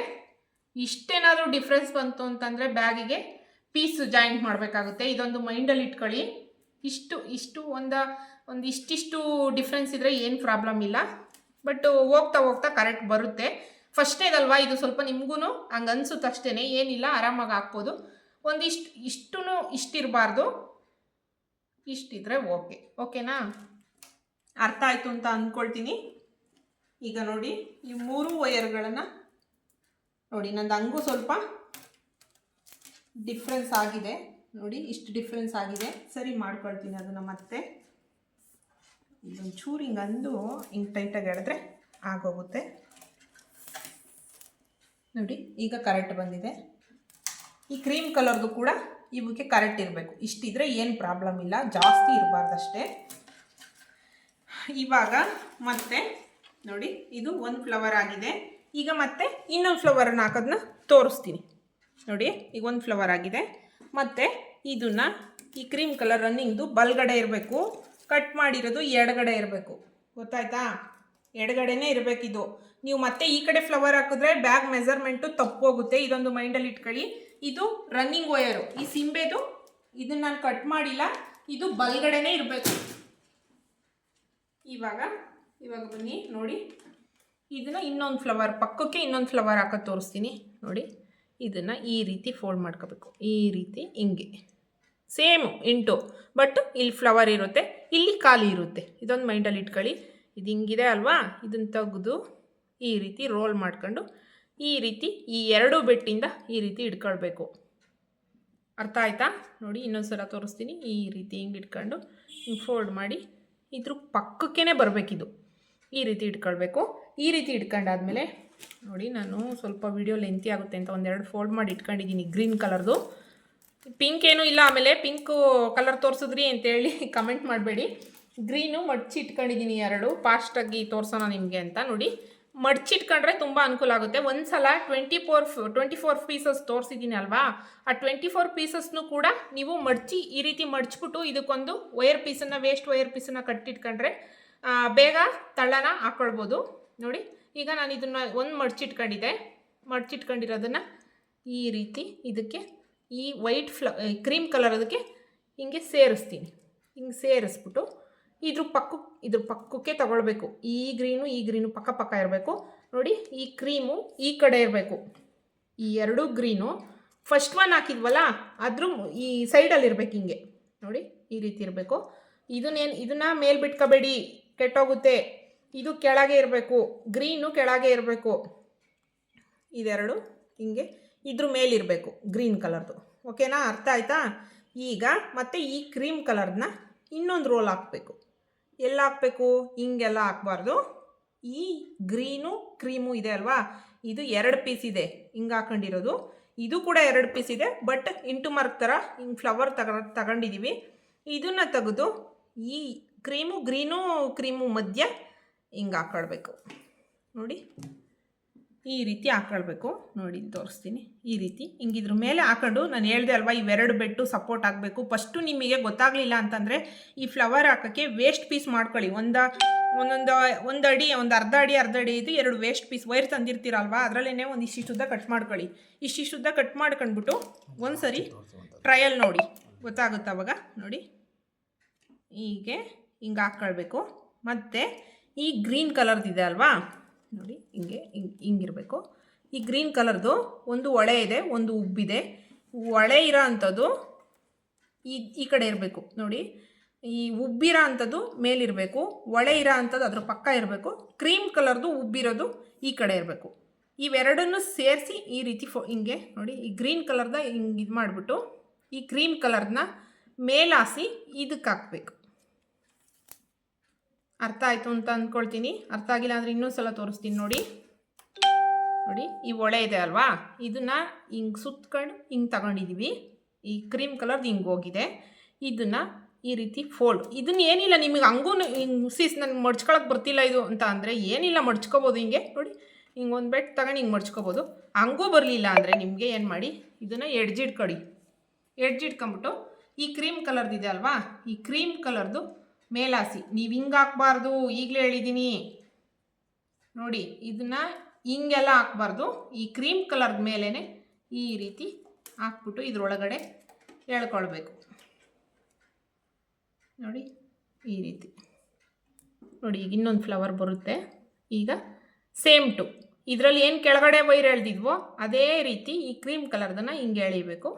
ಇಷ್ಟೇನಾದರೂ ಡಿಫ್ರೆನ್ಸ್ ಬಂತು ಅಂತಂದರೆ ಬ್ಯಾಗಿಗೆ ಪೀಸ್ ಜಾಯಿಂಟ್ ಮಾಡಬೇಕಾಗುತ್ತೆ. ಇದೊಂದು ಮೈಂಡಲ್ಲಿ ಇಟ್ಕೊಳ್ಳಿ. ಇಷ್ಟು ಇಷ್ಟು ಒಂದು ಒಂದು ಇಷ್ಟಿಷ್ಟು ಡಿಫ್ರೆನ್ಸ್ ಇದ್ದರೆ ಏನು ಪ್ರಾಬ್ಲಮ್ ಇಲ್ಲ. ಬಟ್ ಹೋಗ್ತಾ ಹೋಗ್ತಾ ಕರೆಕ್ಟ್ ಬರುತ್ತೆ. ಫಸ್ಟ್ನೇದಲ್ವಾ ಇದು ಸ್ವಲ್ಪ ನಿಮಗೂ ಹಂಗೆ ಅನ್ಸುತ್ತೆ ಅಷ್ಟೇ ಏನಿಲ್ಲ, ಆರಾಮಾಗಿ ಹಾಕ್ಬೋದು. ಒಂದಿಷ್ಟು ಇಷ್ಟು ಇಷ್ಟಿರಬಾರ್ದು ಇಷ್ಟಿದ್ರೆ ಓಕೆ ಓಕೆನಾ ಅರ್ಥ ಆಯಿತು ಅಂತ ಅಂದ್ಕೊಳ್ತೀನಿ ಈಗ ನೋಡಿ, ಈ ಮೂರು ವಯರ್ಗಳನ್ನು ನೋಡಿ, ನಂದು ಹಂಗೂ ಸ್ವಲ್ಪ ಡಿಫ್ರೆನ್ಸ್ ಆಗಿದೆ. ನೋಡಿ, ಇಷ್ಟು ಡಿಫ್ರೆನ್ಸ್ ಆಗಿದೆ. ಸರಿ, ಮಾಡ್ಕೊಳ್ತೀನಿ ಅದನ್ನು ಮತ್ತೆ. ಇದೊಂದು ಚೂರು ಹಿಂಗೆ ಅಂದು ಹಿಂಗೆ ಟೈಟಾಗಿ ಎಳೆದ್ರೆ ಆಗೋಗುತ್ತೆ. ನೋಡಿ, ಈಗ ಕರೆಕ್ಟ್ ಬಂದಿದೆ. ಈ ಕ್ರೀಮ್ ಕಲರ್ದು ಕೂಡ ಇವಕ್ಕೆ ಕರೆಕ್ಟ್ ಇರಬೇಕು. ಇಷ್ಟಿದ್ರೆ ಏನು ಪ್ರಾಬ್ಲಮ್ ಇಲ್ಲ, ಜಾಸ್ತಿ ಇರಬಾರ್ದಷ್ಟೇ. ಇವಾಗ ಮತ್ತೆ, ನೋಡಿ, ಇದು ಒಂದು ಫ್ಲವರ್ ಆಗಿದೆ. ಈಗ ಮತ್ತೆ ಇನ್ನೊಂದು ಫ್ಲವರನ್ನು ಹಾಕೋದನ್ನ ತೋರಿಸ್ತೀನಿ. ನೋಡಿ, ಈಗ ಒಂದು ಫ್ಲವರ್ ಆಗಿದೆ. ಮತ್ತು ಇದನ್ನು ಈ ಕ್ರೀಮ್ ಕಲರ್ ರನ್ನಿಂಗ್ದು ಬಲ್ಗಡೆ ಇರಬೇಕು. ಕಟ್ ಮಾಡಿರೋದು ಎಡಗಡೆ ಇರಬೇಕು. ಗೊತ್ತಾಯ್ತಾ? ಎಡಗಡೆನೇ ಇದು. ನೀವು ಮತ್ತೆ ಈ ಕಡೆ ಫ್ಲವರ್ ಹಾಕಿದ್ರೆ ಬ್ಯಾಗ್ ಮೆಜರ್ಮೆಂಟು ತಪ್ಪೋಗುತ್ತೆ ಇದೊಂದು ಮೈಂಡಲ್ಲಿ ಇಟ್ಕೊಳ್ಳಿ. ಇದು ರನ್ನಿಂಗ್ ವಯರು ಈ ಸಿಂಬೆದು ಇದನ್ನ ನಾನು ಕಟ್ ಮಾಡಿಲ್ಲ. ಇದು ಬಲ್ಗಡೆನೇ ಇರಬೇಕು. ಇವಾಗ ಇವಾಗ ಬನ್ನಿ, ನೋಡಿ. ಇದನ್ನು ಇನ್ನೊಂದು ಫ್ಲವರ್ ಪಕ್ಕಕ್ಕೆ ಇನ್ನೊಂದು ಫ್ಲವರ್ ಹಾಕೋದು ತೋರಿಸ್ತೀನಿ. ನೋಡಿ, ಇದನ್ನು ಈ ರೀತಿ ಫೋಲ್ಡ್ ಮಾಡ್ಕೋಬೇಕು. ಈ ರೀತಿ ಹಿಂಗೆ. ಸೇಮು ಇಂಟು ಬಟ್ ಇಲ್ಲಿ ಫ್ಲವರ್ ಇರುತ್ತೆ, ಇಲ್ಲಿ ಖಾಲಿ ಇರುತ್ತೆ. ಇದೊಂದು ಮೈಂಡಲ್ಲಿ ಇಟ್ಕೊಳ್ಳಿ. ಇದು ಹಿಂಗಿದೆ ಅಲ್ವಾ? ಇದನ್ನು ತೆಗೆದು ಈ ರೀತಿ ರೋಲ್ ಮಾಡ್ಕೊಂಡು ಈ ರೀತಿ ಈ ಎರಡು ಬೆಟ್ಟಿಂದ ಈ ರೀತಿ ಇಟ್ಕೊಳ್ಬೇಕು. ಅರ್ಥ ಆಯ್ತಾ? ನೋಡಿ ಇನ್ನೊಂದು ಸಲ ತೋರಿಸ್ತೀನಿ. ಈ ರೀತಿ ಹಿಂಗೆ ಇಟ್ಕೊಂಡು ಹಿಂಗೆ ಫೋಲ್ಡ್ ಮಾಡಿ ಇದ್ರ ಪಕ್ಕಕ್ಕೇ ಬರಬೇಕಿದು. ಈ ರೀತಿ ಇಟ್ಕೊಳ್ಬೇಕು. ಈ ರೀತಿ ಇಟ್ಕೊಂಡಾದ್ಮೇಲೆ, ನೋಡಿ, ನಾನು ಸ್ವಲ್ಪ ವಿಡಿಯೋ ಲೆಂತಿ ಆಗುತ್ತೆ ಅಂತ ಒಂದೆರಡು ಫೋಲ್ಡ್ ಮಾಡಿ ಇಟ್ಕೊಂಡಿದ್ದೀನಿ ಗ್ರೀನ್ ಕಲರ್ದು ಪಿಂಕ್ ಏನೂ ಇಲ್ಲ, ಆಮೇಲೆ ಪಿಂಕು ಕಲರ್ ತೋರಿಸಿದ್ರಿ ಅಂತೇಳಿ ಕಮೆಂಟ್ ಮಾಡಬೇಡಿ. ಗ್ರೀನು ಮಡ್ಚಿ ಇಟ್ಕೊಂಡಿದ್ದೀನಿ ಎರಡು. ಫಾಸ್ಟಾಗಿ ತೋರಿಸೋಣ ನಿಮಗೆ ಅಂತ ನೋಡಿ. ಮಡ್ಚಿಟ್ಕೊಂಡ್ರೆ ತುಂಬ ಅನುಕೂಲ ಆಗುತ್ತೆ. ಒಂದು ಸಲ twenty four twenty four pieces ತೋರಿಸಿದ್ದೀನಿ ಅಲ್ವಾ? ಆ ಟ್ವೆಂಟಿ ಫೋರ್ ಪೀಸಸ್ನು ಕೂಡ ನೀವು ಮಡ್ಚಿ ಈ ರೀತಿ ಮಡ್ಚಿಬಿಟ್ಟು ಇದಕ್ಕೊಂದು ವೈರ್ ಪೀಸನ್ನು ವೇಸ್ಟ್ ವೈರ್ ಪೀಸನ್ನು ಕಟ್ಟಿಟ್ಕೊಂಡ್ರೆ ಬೇಗ ತಳ್ಳನ ಹಾಕ್ಕೊಳ್ಬೋದು ನೋಡಿ, ಈಗ ನಾನು ಇದನ್ನು ಒಂದು ಮಡ್ಚಿಟ್ಕೊಂಡಿದ್ದೆ ಮಡ್ಚಿಟ್ಕೊಂಡಿರೋದನ್ನು ಈ ರೀತಿ ಇದಕ್ಕೆ ಈ ವೈಟ್ ಫ್ಲ ಕ್ರೀಮ್ ಕಲರ್ ಅದಕ್ಕೆ ಹಿಂಗೆ ಸೇರಿಸ್ತೀನಿ. ಹಿಂಗೆ ಸೇರಿಸ್ಬಿಟ್ಟು ಇದ್ರ ಪಕ್ಕ, ಇದ್ರ ಪಕ್ಕಕ್ಕೆ ತಗೊಳ್ಬೇಕು. ಈ ಗ್ರೀನು ಈ ಗ್ರೀನು ಪಕ್ಕ ಪಕ್ಕ ಇರಬೇಕು. ನೋಡಿ, ಈ ಕ್ರೀಮು ಈ ಕಡೆ ಇರಬೇಕು. ಈ ಎರಡು ಗ್ರೀನು ಫಸ್ಟ್ ಒನ್ ಹಾಕಿದ್ವಲ್ಲ, ಅದ್ರ ಈ ಸೈಡಲ್ಲಿ ಇರಬೇಕು ಹಿಂಗೆ. ನೋಡಿ, ಈ ರೀತಿ ಇರಬೇಕು. ಇದನ್ನೇನು, ಇದನ್ನು ಮೇಲೆ ಬಿಟ್ಕೋಬೇಡಿ, ಕೆಟ್ಟೋಗುತ್ತೆ. ಇದು ಕೆಳಗೆ ಇರಬೇಕು. ಗ್ರೀನು ಕೆಳಗೆ ಇರಬೇಕು. ಇದೆರಡು ಹಿಂಗೆ ಇದ್ರ ಮೇಲಿರಬೇಕು ಗ್ರೀನ್ ಕಲರ್ದು ಓಕೆನಾ ಅರ್ಥ ಆಯ್ತಾ? ಈಗ ಮತ್ತೆ ಈ ಕ್ರೀಮ್ ಕಲರ್ನ ಇನ್ನೊಂದು ರೋಲ್ ಹಾಕಬೇಕು. ಎಲ್ಲ ಹಾಕಬೇಕು? ಹಿಂಗೆಲ್ಲ ಹಾಕ್ಬಾರ್ದು. ಈ ಗ್ರೀನು ಕ್ರೀಮು ಇದೆ ಅಲ್ವಾ? ಇದು ಎರಡು ಪೀಸ್ ಇದೆ, ಹಿಂಗೆ ಹಾಕೊಂಡಿರೋದು. ಇದು ಕೂಡ ಎರಡು ಪೀಸ್ ಇದೆ ಬಟ್ ಇಂಟು ಮಾರ್ಕ್ ಥರ ಹಿಂಗೆ ಫ್ಲವರ್ ತಗ ತಗೊಂಡಿದ್ದೀವಿ ಇದನ್ನು ತೆಗೆದು ಈ ಕ್ರೀಮು ಗ್ರೀನು ಕ್ರೀಮು ಮಧ್ಯ ಹಿಂಗೆ ಹಾಕ್ಕೊಳ್ಬೇಕು ನೋಡಿ. ಈ ರೀತಿ ಹಾಕೊಳ್ಬೇಕು ನೋಡಿ, ತೋರಿಸ್ತೀನಿ. ಈ ರೀತಿ. ಹಿಂಗಿದ್ರ ಮೇಲೆ ಹಾಕೊಂಡು ನಾನು ಹೇಳಿದೆ ಅಲ್ವಾ, ಇವೆರಡು ಬೆಟ್ಟು ಸಪೋರ್ಟ್ ಆಗಬೇಕು. ಫಸ್ಟು ನಿಮಗೆ ಗೊತ್ತಾಗಲಿಲ್ಲ ಅಂತಂದರೆ, ಈ ಫ್ಲವರ್ ಹಾಕೋಕ್ಕೆ ವೇಸ್ಟ್ ಪೀಸ್ ಮಾಡ್ಕೊಳ್ಳಿ. ಒಂದು, ಒಂದೊಂದು, ಒಂದು ಅಡಿ, ಒಂದು ಅರ್ಧ ಅಡಿ ಅರ್ಧ ಅಡಿ ಇದು ಎರಡು ವೇಸ್ಟ್ ಪೀಸ್ ವೈರ್ ತಂದಿರ್ತೀರಲ್ವಾ ಅದರಲ್ಲೇ ಒಂದು ಇಷ್ಟಿಷ್ಟುದ್ದ ಕಟ್ ಮಾಡ್ಕೊಳ್ಳಿ. ಇಷ್ಟಿಷ್ಟುದ್ದ ಕಟ್ ಮಾಡ್ಕೊಂಡ್ಬಿಟ್ಟು ಒಂದು ಸರಿ ಟ್ರಯಲ್ ನೋಡಿ. ಗೊತ್ತಾಗುತ್ತೆ ಅವಾಗ? ನೋಡಿ. ಹೀಗೆ ಹಿಂಗೆ ಹಾಕ್ಕೊಳ್ಬೇಕು. ಮತ್ತು ಈ ಗ್ರೀನ್ ಕಲರ್ದಿದೆ ಅಲ್ವಾ? ನೋಡಿ, ಹಿಂಗೆ ಹಿಂಗೆ, ಹಿಂಗಿರಬೇಕು. ಈ ಗ್ರೀನ್ ಕಲರ್ದು ಒಂದು ಒಳೆ ಇದೆ, ಒಂದು ಉಬ್ಬಿದೆ. ಒಳೆ ಇರೋ ಅಂಥದ್ದು ಈ ಈ ಕಡೆ ಇರಬೇಕು. ನೋಡಿ, ಈ ಉಬ್ಬಿರೋ ಅಂಥದ್ದು ಮೇಲಿರಬೇಕು. ಒಳೆ ಇರೋ ಅಂಥದ್ದು ಅದ್ರ ಪಕ್ಕ ಇರಬೇಕು. ಕ್ರೀಮ್ ಕಲರ್ದು ಉಬ್ಬಿರೋದು ಈ ಕಡೆ ಇರಬೇಕು. ಇವೆರಡನ್ನು ಸೇರಿಸಿ ಈ ರೀತಿ ಫೋ, ಹಿಂಗೆ, ನೋಡಿ, ಈ ಗ್ರೀನ್ ಕಲರ್ದ ಹಿಂಗೆ ಇದು ಮಾಡಿಬಿಟ್ಟು ಈ ಕ್ರೀಮ್ ಕಲರ್ನ ಮೇಲಾಸಿ ಇದಕ್ಕೆ ಹಾಕ್ಬೇಕು. ಅರ್ಥ ಆಯಿತು ಅಂತ ಅಂದ್ಕೊಳ್ತೀನಿ. ಅರ್ಥ ಆಗಿಲ್ಲ ಅಂದರೆ ಇನ್ನೊಂದು ಸಲ ತೋರಿಸ್ತೀನಿ ನೋಡಿ. ನೋಡಿ, ಈ ಒಳೆ ಇದೆ ಅಲ್ವಾ? ಇದನ್ನು ಹಿಂಗೆ ಸುತ್ಕೊಂಡು ಹಿಂಗೆ ತಗೊಂಡಿದ್ದೀವಿ ಈ ಕ್ರೀಮ್ ಕಲರ್ದು ಹಿಂಗೆ ಹೋಗಿದೆ. ಇದನ್ನು ಈ ರೀತಿ ಫೋಲ್ಡ್. ಇದನ್ನ ಏನಿಲ್ಲ, ನಿಮಗೆ ಹಂಗೂ ಹಿಂಗೆ ಸೀಸ್ ನನಗೆ ಮಡ್ಚ್ಕೊಳಕ್ಕೆ ಬರ್ತಿಲ್ಲ ಇದು ಅಂತ ಅಂದರೆ ಏನಿಲ್ಲ, ಮಡ್ಚ್ಕೋಬೋದು ಹಿಂಗೆ. ನೋಡಿ, ಹಿಂಗೆ ಒಂದು ಬೆಟ್ ತಗೊಂಡು ಹಿಂಗೆ ಮಡ್ಚ್ಕೋಬೋದು. ಹಂಗೂ ಬರಲಿಲ್ಲ ಅಂದರೆ ನಿಮಗೆ ಏನು ಮಾಡಿ? ಇದನ್ನು ಎಡ್ಜಿಡ್ಕೊಡಿ ಎಡ್ಜಿಡ್ಕೊಂಬಿಟ್ಟು ಈ ಕ್ರೀಮ್ ಕಲರ್ದಿದೆ ಅಲ್ವಾ? ಈ ಕ್ರೀಮ್ ಕಲರ್ದು ಮೇಲಾಸಿ. ನೀವು ಹಿಂಗೆ ಹಾಕ್ಬಾರ್ದು, ಈಗಲೇ ಹೇಳಿದ್ದೀನಿ ನೋಡಿ, ಇದನ್ನ ಹಿಂಗೆಲ್ಲ ಹಾಕ್ಬಾರ್ದು. ಈ ಕ್ರೀಮ್ ಕಲರ್ದ ಮೇಲೇ ಈ ರೀತಿ ಹಾಕ್ಬಿಟ್ಟು ಇದ್ರೊಳಗಡೆ ಎಳ್ಕೊಳ್ಬೇಕು. ನೋಡಿ, ಈ ರೀತಿ. ನೋಡಿ, ಈಗ ಇನ್ನೊಂದು ಫ್ಲವರ್ ಬರುತ್ತೆ. ಈಗ ಸೇಮ್ ಟು ಇದರಲ್ಲಿ ಏನು ಕೆಳಗಡೆ ವೈರ್ ಎಳ್ದಿದ್ವೋ, ಅದೇ ರೀತಿ ಈ ಕ್ರೀಮ್ ಕಲರ್ದನ್ನು ಹಿಂಗೆ ಎಳಿಬೇಕು.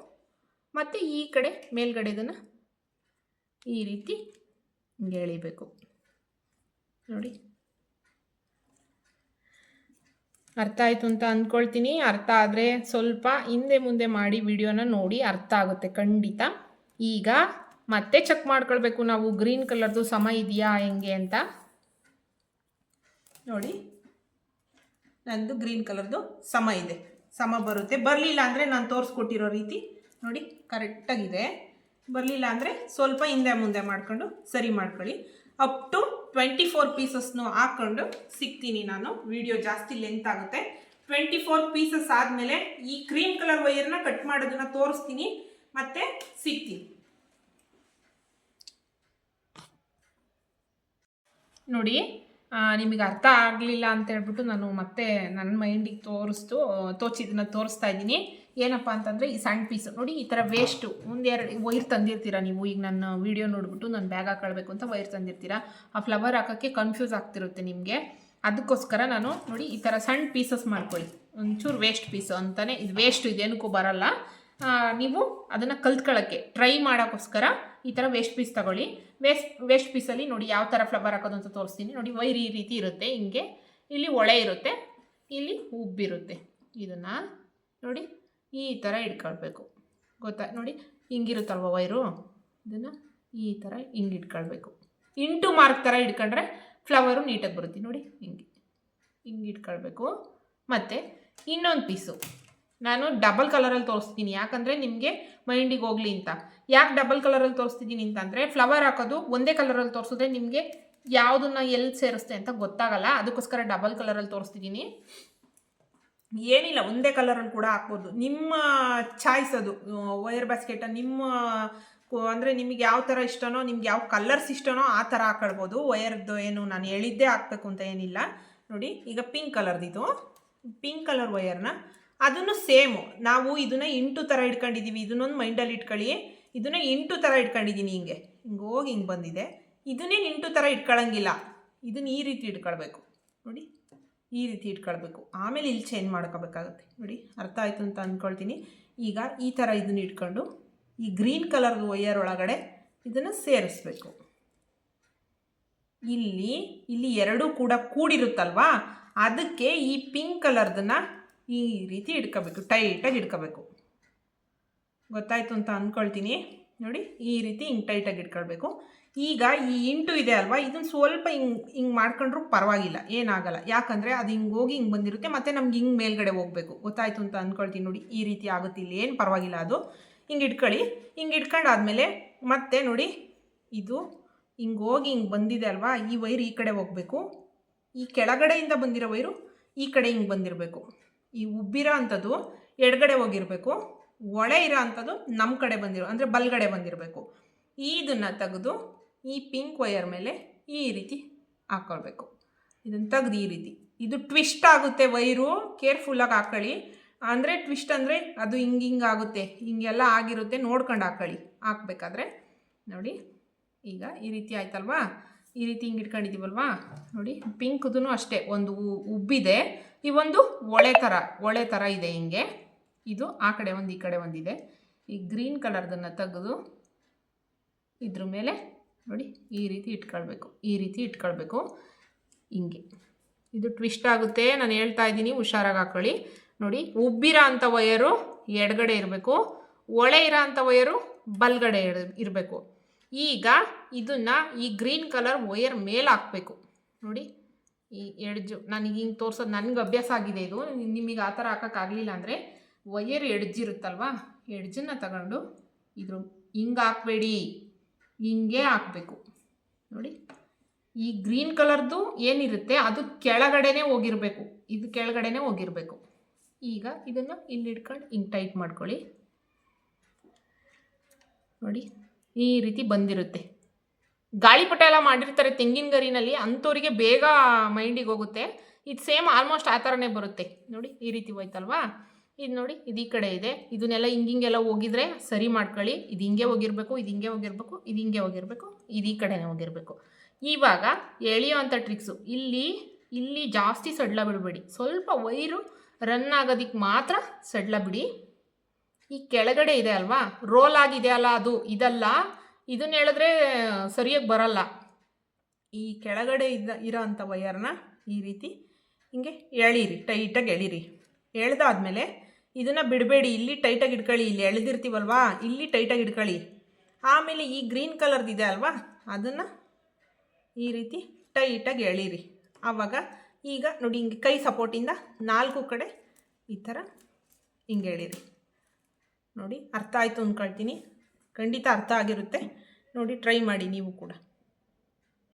ಮತ್ತು ಈ ಕಡೆ ಮೇಲ್ಗಡೆದನ್ನು ಈ ರೀತಿ ಹಿಂಗೆ ಎಳಿಬೇಕು. ನೋಡಿ. ಅರ್ಥ ಆಯಿತು ಅಂತ ಅಂದ್ಕೊಳ್ತೀನಿ. ಅರ್ಥ ಆದರೆ ಸ್ವಲ್ಪ ಹಿಂದೆ ಮುಂದೆ ಮಾಡಿ ವಿಡಿಯೋನ ನೋಡಿ ಅರ್ಥ ಆಗುತ್ತೆ ಖಂಡಿತ. ಈಗ ಮತ್ತೆ ಚೆಕ್ ಮಾಡ್ಕೊಳ್ಬೇಕು ನಾವು ಗ್ರೀನ್ ಕಲರ್ದು ಸಮ ಇದೆಯಾ, ಹೆಂಗೆ ಅಂತ. ನೋಡಿ. ನಂದು ಗ್ರೀನ್ ಕಲರ್ದು ಸಮ ಇದೆ. ಸಮ ಬರುತ್ತೆ. ಬರಲಿಲ್ಲ ಅಂದರೆ ನಾನು ತೋರಿಸ್ಕೊಟ್ಟಿರೋ ರೀತಿ. ನೋಡಿ ಕರೆಕ್ಟಾಗಿದೆ ಬರಲಿಲ್ಲ ಅಂದರೆ ಸ್ವಲ್ಪ ಹಿಂದೆ ಮುಂದೆ ಮಾಡಿಕೊಂಡು ಸರಿ ಮಾಡ್ಕೊಳ್ಳಿ. ಅಪ್ ಟು ಟ್ವೆಂಟಿ ಫೋರ್ ಪೀಸಸ್ನು ಹಾಕ್ಕೊಂಡು ಸಿಗ್ತೀನಿ ನಾನು. ವಿಡಿಯೋ ಜಾಸ್ತಿ ಲೆಂತ್ ಆಗುತ್ತೆ. ಟ್ವೆಂಟಿ ಫೋರ್ ಪೀಸಸ್ ಆದಮೇಲೆ ಈ ಕ್ರೀಮ್ ಕಲರ್ ವೈರ್ನ ಕಟ್ ಮಾಡೋದನ್ನ ತೋರಿಸ್ತೀನಿ. ಮತ್ತೆ ಸಿಗ್ತೀನಿ. ನೋಡಿ ನಿಮಗೆ ಅರ್ಥ ಆಗಲಿಲ್ಲ ಅಂತ ಹೇಳ್ಬಿಟ್ಟು ನಾನು ಮತ್ತೆ ನನ್ನ ಮೈಂಡಿಗೆ ತೋರಿಸ್ತು ತೋಚಿದ್ದನ್ನ ತೋರಿಸ್ತಾ ಇದ್ದೀನಿ. ಏನಪ್ಪ ಅಂತಂದರೆ ಈ ಸಣ್ಣ ಪೀಸು ನೋಡಿ, ಈ ಥರ ವೇಸ್ಟು ಒಂದೆರಡು ವೈರ್ ತಂದಿರ್ತೀರ ನೀವು? ಈಗ ನನ್ನ ವೀಡಿಯೋ ನೋಡ್ಬಿಟ್ಟು ನಾನು ಬ್ಯಾಗ್ ಹಾಕೊಳ್ಬೇಕು ಅಂತ ವೈರ್ ತಂದಿರ್ತೀರ? ಆ ಫ್ಲವರ್ ಹಾಕೋಕ್ಕೆ ಕನ್ಫ್ಯೂಸ್ ಆಗ್ತಿರುತ್ತೆ ನಿಮಗೆ. ಅದಕ್ಕೋಸ್ಕರ ನಾನು ನೋಡಿ, ಈ ಥರ ಸಣ್ಣ ಪೀಸಸ್ ಮಾಡ್ಕೊಳ್ಳಿ. ಒಂಚೂರು ವೇಸ್ಟ್ ಪೀಸು ಅಂತಲೇ ಇದು ವೇಸ್ಟ್ ಇದೇನಕ್ಕೂ ಬರಲ್ಲ. ನೀವು ಅದನ್ನು ಕಲ್ತ್ಕೊಳ್ಳೋಕ್ಕೆ ಟ್ರೈ ಮಾಡೋಕ್ಕೋಸ್ಕರ ಈ ಥರ ವೇಸ್ಟ್ ಪೀಸ್ ತಗೊಳ್ಳಿ. ವೇಸ್ಟ್ ವೇಸ್ಟ್ ಪೀಸಲ್ಲಿ ನೋಡಿ ಯಾವ ಥರ ಫ್ಲವರ್ ಹಾಕೋದು ಅಂತ ತೋರಿಸ್ತೀನಿ. ನೋಡಿ ವೈರ್ ಈ ರೀತಿ ಇರುತ್ತೆ, ಹಿಂಗೆ. ಇಲ್ಲಿ ಒಳೆ ಇರುತ್ತೆ, ಇಲ್ಲಿ ಉಬ್ಬಿರುತ್ತೆ. ಇದನ್ನು ನೋಡಿ ಈ ಥರ ಇಟ್ಕೊಳ್ಬೇಕು. ಗೊತ್ತಾ? ನೋಡಿ ಹಿಂಗಿರುತ್ತಲ್ವ ವೈರು? ಇದನ್ನು ಈ ಥರ ಹಿಂಗೆ ಇಟ್ಕೊಳ್ಬೇಕು. ಇಂಟು ಮಾರ್ಕ್ ಥರ ಇಟ್ಕೊಂಡ್ರೆ ಫ್ಲವರು ನೀಟಾಗಿ ಬರುತ್ತೆ. ನೋಡಿ ಹಿಂಗೆ ಹಿಂಗೆ ಇಟ್ಕೊಳ್ಬೇಕು. ಮತ್ತು ಇನ್ನೊಂದು ಪೀಸು ನಾನು ಡಬಲ್ ಕಲರಲ್ಲಿ ತೋರಿಸ್ತೀನಿ. ಯಾಕಂದರೆ ನಿಮಗೆ ಮೈಂಡಿಗೆ ಹೋಗಲಿ ಅಂತ. ಯಾಕೆ ಡಬಲ್ ಕಲರಲ್ಲಿ ತೋರಿಸ್ತಿದ್ದೀನಿ ಅಂತಂದರೆ ಫ್ಲವರ್ ಹಾಕೋದು ಒಂದೇ ಕಲರಲ್ಲಿ ತೋರಿಸಿದ್ರೆ ನಿಮಗೆ ಯಾವುದನ್ನ ಎಲ್ಲಿ ಸೇರಿಸ್ತೆ ಅಂತ ಗೊತ್ತಾಗಲ್ಲ. ಅದಕ್ಕೋಸ್ಕರ ಡಬಲ್ ಕಲರಲ್ಲಿ ತೋರಿಸ್ತಿದ್ದೀನಿ. ಏನಿಲ್ಲ, ಒಂದೇ ಕಲರಲ್ಲಿ ಕೂಡ ಹಾಕ್ಬೋದು. ನಿಮ್ಮ ಚಾಯ್ಸ್ ಅದು. ವೈರ್ ಬಾಸ್ಕೆಟ ನಿಮ್ಮ, ಅಂದರೆ ನಿಮಗೆ ಯಾವ ಥರ ಇಷ್ಟನೋ, ನಿಮ್ಗೆ ಯಾವ ಕಲರ್ಸ್ ಇಷ್ಟನೋ ಆ ಥರ ಹಾಕೊಳ್ಬೋದು. ವೈರ್ದು ಏನು ನಾನು ಹೇಳಿದ್ದೇ ಹಾಕ್ಬೇಕು ಅಂತ ಏನಿಲ್ಲ. ನೋಡಿ, ಈಗ ಪಿಂಕ್ ಕಲರ್ದಿದು ಪಿಂಕ್ ಕಲರ್ ವೈರ್ನ ಅದನ್ನು ಸೇಮು, ನಾವು ಇದನ್ನ ಇಂಟು ಥರ ಇಟ್ಕೊಂಡಿದ್ದೀವಿ ಇದನ್ನೊಂದು ಮೈಂಡಲ್ಲಿ ಇಟ್ಕೊಳ್ಳಿ. ಇದನ್ನ ಇಂಟು ಥರ ಇಟ್ಕೊಂಡಿದ್ದೀನಿ ಹಿಂಗೆ. ಹಿಂಗೆ ಹೋಗಿ ಹಿಂಗೆ ಬಂದಿದೆ. ಇದನ್ನೇ ಇಂಟು ಥರ ಇಟ್ಕೊಳ್ಳಂಗಿಲ್ಲ ಇದನ್ನ ಈ ರೀತಿ ಇಟ್ಕೊಳ್ಬೇಕು. ನೋಡಿ, ಈ ರೀತಿ ಇಟ್ಕೊಳ್ಬೇಕು. ಆಮೇಲೆ ಇಲ್ಲಿ ಚೇಂಜ್ ಮಾಡ್ಕೋಬೇಕಾಗುತ್ತೆ. ನೋಡಿ, ಅರ್ಥ ಆಯಿತು ಅಂತ ಅಂದ್ಕೊಳ್ತೀನಿ ಈಗ ಈ ಥರ ಇದನ್ನ ಇಟ್ಕೊಂಡು ಈ ಗ್ರೀನ್ ಕಲರ್ದು ವೈಯರ್ ಒಳಗಡೆ ಇದನ್ನು ಸೇರಿಸ್ಬೇಕು. ಇಲ್ಲಿ ಇಲ್ಲಿ ಎರಡೂ ಕೂಡ ಕೂಡಿರುತ್ತಲ್ವಾ? ಅದಕ್ಕೆ ಈ ಪಿಂಕ್ ಕಲರ್ದನ್ನ ಈ ರೀತಿ ಹಿಡ್ಕೋಬೇಕು ಟೈಟಾಗಿ ಹಿಡ್ಕೋಬೇಕು. ಗೊತ್ತಾಯ್ತು ಅಂತ ಅಂದ್ಕೊಳ್ತೀನಿ ನೋಡಿ, ಈ ರೀತಿ ಹಿಂಗೆ ಟೈಟಾಗಿ ಇಟ್ಕೊಳ್ಬೇಕು ಈಗ ಈ ಇಂಟು ಇದೆ ಅಲ್ವಾ? ಇದನ್ನು ಸ್ವಲ್ಪ ಹಿಂಗೆ ಹಿಂಗೆ ಮಾಡ್ಕೊಂಡ್ರೂ ಪರವಾಗಿಲ್ಲ, ಏನಾಗಲ್ಲ. ಯಾಕಂದರೆ ಅದು ಹಿಂಗೆ ಹೋಗಿ ಹಿಂಗೆ ಬಂದಿರುತ್ತೆ, ಮತ್ತು ನಮ್ಗೆ ಹಿಂಗೆ ಮೇಲ್ಗಡೆ ಹೋಗಬೇಕು. ಗೊತ್ತಾಯ್ತು ಅಂತ ಅಂದ್ಕೊಳ್ತೀನಿ ನೋಡಿ, ಈ ರೀತಿ ಆಗುತ್ತೆ ಇಲ್ಲಿ, ಏನು ಪರವಾಗಿಲ್ಲ ಅದು. ಹಿಂಗೆ ಇಟ್ಕೊಳ್ಳಿ ಹಿಂಗೆ ಇಟ್ಕೊಂಡಾದ್ಮೇಲೆ ಮತ್ತೆ ನೋಡಿ, ಇದು ಹಿಂಗೆ ಹೋಗಿ ಹಿಂಗೆ ಬಂದಿದೆ ಅಲ್ವಾ? ಈ ವೈರ್ ಈ ಕಡೆ ಹೋಗಬೇಕು. ಈ ಕೆಳಗಡೆಯಿಂದ ಬಂದಿರೋ ವೈರು ಈ ಕಡೆ ಹಿಂಗೆ ಬಂದಿರಬೇಕು. ಈ ಉಬ್ಬಿರೋ ಅಂಥದ್ದು ಎಡಗಡೆ ಹೋಗಿರಬೇಕು, ಒಳೆ ಇರೋ ಅಂಥದ್ದು ನಮ್ಮ ಕಡೆ ಬಂದಿರೋ, ಅಂದರೆ ಬಲ್ಗಡೆ ಬಂದಿರಬೇಕು. ಇದನ್ನು ತೆಗೆದು ಈ ಪಿಂಕ್ ವೈಯರ್ ಮೇಲೆ ಈ ರೀತಿ ಹಾಕ್ಕೊಳ್ಬೇಕು ಇದನ್ನು ತೆಗೆದು ಈ ರೀತಿ. ಇದು ಟ್ವಿಸ್ಟ್ ಆಗುತ್ತೆ ವೈರು ಕೇರ್ಫುಲ್ಲಾಗಿ ಹಾಕ್ಕೊಳ್ಳಿ ಅಂದರೆ ಟ್ವಿಸ್ಟ್ ಅಂದರೆ ಅದು ಹಿಂಗೆ ಹಿಂಗೆ ಆಗುತ್ತೆ, ಹಿಂಗೆಲ್ಲ ಆಗಿರುತ್ತೆ ನೋಡ್ಕೊಂಡು ಹಾಕ್ಕೊಳ್ಳಿ ಹಾಕ್ಬೇಕಾದ್ರೆ ನೋಡಿ, ಈಗ ಈ ರೀತಿ ಆಯ್ತಲ್ವಾ? ಈ ರೀತಿ ಹಿಂಗೆ ಇಟ್ಕೊಂಡಿದ್ದೀವಲ್ವಾ? ನೋಡಿ ಪಿಂಕ್ದು ಅಷ್ಟೇ, ಒಂದು ಉಬ್ಬಿದೆ. ಈ ಒಂದು ಒಳೆ ಥರ ಒಳೆ ಥರ ಇದೆ ಹಿಂಗೆ. ಇದು ಆ ಕಡೆ ಒಂದು, ಈ ಕಡೆ ಒಂದಿದೆ ಈ ಗ್ರೀನ್ ಕಲರ್ದನ್ನು ತೆಗೆದು ಇದ್ರ ಮೇಲೆ, ನೋಡಿ, ಈ ರೀತಿ ಇಟ್ಕೊಳ್ಬೇಕು, ಈ ರೀತಿ ಇಟ್ಕೊಳ್ಬೇಕು. ಹಿಂಗೆ. ಇದು ಟ್ವಿಸ್ಟ್ ಆಗುತ್ತೆ, ನಾನು ಹೇಳ್ತಾ ಇದ್ದೀನಿ, ಹುಷಾರಾಗಿ ಹಾಕೊಳ್ಳಿ. ನೋಡಿ, ಉಬ್ಬಿರೋ ಅಂಥ ವಯರು ಎಡಗಡೆ ಇರಬೇಕು, ಒಳೆ ಇರೋ ಅಂಥ ವಯರು ಬಲ್ಗಡೆ ಇರಬೇಕು. ಈಗ ಇದನ್ನು ಈ ಗ್ರೀನ್ ಕಲರ್ ವಯರ್ ಮೇಲೆ ಹಾಕಬೇಕು. ನೋಡಿ, ಈ ಎಡ್ಜು ನನಗೆ ಹಿಂಗೆ ತೋರ್ಸೋದು ನನಗೆ ಅಭ್ಯಾಸ ಆಗಿದೆ ಇದು. ನಿಮಗೆ ಆ ಥರ ಹಾಕೋಕ್ಕಾಗಲಿಲ್ಲ ಅಂದರೆ ವಯರ್ ಎಡ್ಜಿರುತ್ತಲ್ವಾ ಎಡ್ಜನ್ನು ತಗೊಂಡು ಇದ್ರ ಹಿಂಗೆ ಹಾಕಬೇಡಿ. ಹಿಂಗೆ ಹಾಕಬೇಕು. ನೋಡಿ, ಈ ಗ್ರೀನ್ ಕಲರ್ದು ಏನಿರುತ್ತೆ ಅದು ಕೆಳಗಡೆನೇ ಹೋಗಿರಬೇಕು. ಇದು ಕೆಳಗಡೆನೇ ಹೋಗಿರಬೇಕು. ಈಗ ಇದನ್ನು ಇಲ್ಲಿ ಇಟ್ಕೊಂಡು ಹಿಂಗೆ ಟೈಟ್ ಮಾಡ್ಕೊಳ್ಳಿ. ನೋಡಿ ಈ ರೀತಿ ಬಂದಿರುತ್ತೆ. ಗಾಳಿಪಟ ಎಲ್ಲ ಮಾಡಿರ್ತಾರೆ ತೆಂಗಿನ ಗರಿನಲ್ಲಿ ಅಂಥವ್ರಿಗೆ ಬೇಗ ಮೈಂಡಿಗೆ ಹೋಗುತ್ತೆ. ಇದು ಸೇಮ್ ಆಲ್ಮೋಸ್ಟ್ ಆ ಥರನೇ ಬರುತ್ತೆ. ನೋಡಿ, ಈ ರೀತಿ ಹೋಯ್ತಲ್ವಾ? ಇದು ನೋಡಿ, ಇದು ಈ ಕಡೆ ಇದೆ. ಇದನ್ನೆಲ್ಲ ಹಿಂಗಿಂಗೆಲ್ಲ ಹೋಗಿದ್ರೆ ಸರಿ ಮಾಡ್ಕೊಳ್ಳಿ. ಇದು ಹಿಂಗೆ ಹೋಗಿರಬೇಕು, ಇದು ಹಿಂಗೆ ಹೋಗಿರಬೇಕು, ಇದು ಹಿಂಗೆ ಹೋಗಿರಬೇಕು, ಇದು ಈ ಕಡೆನೇ ಹೋಗಿರಬೇಕು. ಇವಾಗ ಎಳೆಯೋ ಅಂಥ ಟ್ರಿಕ್ಸು ಇಲ್ಲಿ ಇಲ್ಲಿ ಜಾಸ್ತಿ ಸಡ್ಲ ಬಿಡಬೇಡಿ. ಸ್ವಲ್ಪ ವೈರು ರನ್ ಆಗೋದಕ್ಕೆ ಮಾತ್ರ ಸಡ್ಲ ಬಿಡಿ. ಈ ಕೆಳಗಡೆ ಇದೆ ಅಲ್ವಾ? ರೋಲ್ ಆಗಿದೆ ಅಲ್ಲ ಅದು? ಇದಲ್ಲ. ಇದನ್ನ ಹೇಳಿದ್ರೆ ಸರಿಯಾಗಿ ಬರಲ್ಲ. ಈ ಕೆಳಗಡೆ ಇದ್ದ, ಇರೋ ಅಂಥ ವಯರ್ನ ಈ ರೀತಿ ಹಿಂಗೆ ಎಳೀರಿ ಟೈಟಾಗಿ ಎಳೀರಿ. ಎಳ್ದಾದ್ಮೇಲೆ ಇದನ್ನು ಬಿಡಬೇಡಿ. ಇಲ್ಲಿ ಟೈಟಾಗಿ ಇಟ್ಕೊಳ್ಳಿ. ಇಲ್ಲಿ ಎಳೆದಿರ್ತೀವಲ್ವಾ? ಇಲ್ಲಿ ಟೈಟಾಗಿ ಇಟ್ಕೊಳ್ಳಿ. ಆಮೇಲೆ ಈ ಗ್ರೀನ್ ಕಲರ್ದಿದೆ ಅಲ್ವಾ? ಅದನ್ನು ಈ ರೀತಿ ಟೈಟಾಗಿ ಎಳೀರಿ. ಆವಾಗ ಈಗ ನೋಡಿ, ಹಿಂಗೆ ಕೈ ಸಪೋರ್ಟಿಂದ ನಾಲ್ಕು ಕಡೆ ಈ ಥರ ಹಿಂಗೆ ಎಳೀರಿ. ನೋಡಿ ಅರ್ಥ ಆಯಿತು ಅಂದ್ಕೊಳ್ತೀನಿ. ಖಂಡಿತ ಅರ್ಥ ಆಗಿರುತ್ತೆ. ನೋಡಿ ಟ್ರೈ ಮಾಡಿ ನೀವು ಕೂಡ.